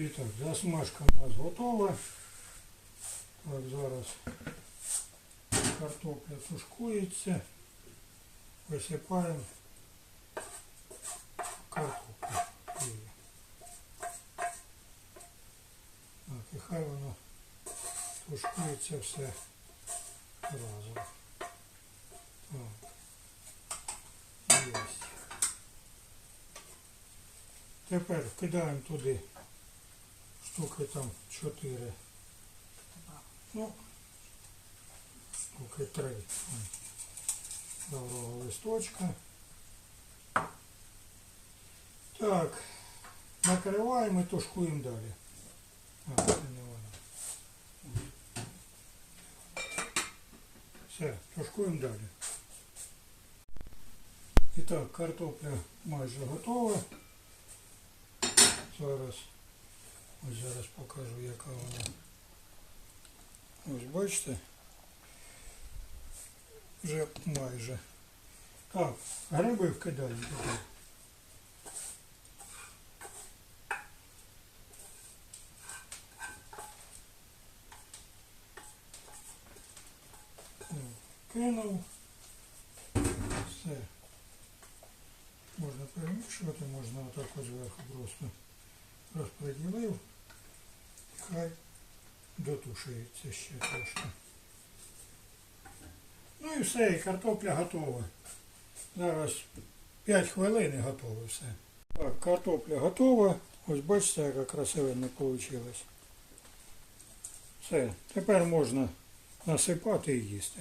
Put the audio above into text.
І так, засмажка у нас готова. Так, зараз картопля тушкується. Висипаємо картоплю. Так, і хай воно тушкується все разом. Так. Єсть. Тепер вкидаємо туди штуки там 4. Ну, штуки 3. Лаврового листочка. Так, накриваємо і тушкуємо далі. Все, тушкуємо далі. І так, картопля майже готова. Зараз, ось зараз покажу, яка вона. Ось бачите? Вже майже. Так, гриби вкидаємо туди. Так, Кинув. Все. Можна перемішувати, можна отак ось зверху просто розподілив. Хай дотушується ще трошки. Ну і все, і картопля готова. Зараз 5 хвилин і готово все. Так, картопля готова. Ось бачите, яка красивенна вийшла. Все, тепер можна насипати і їсти.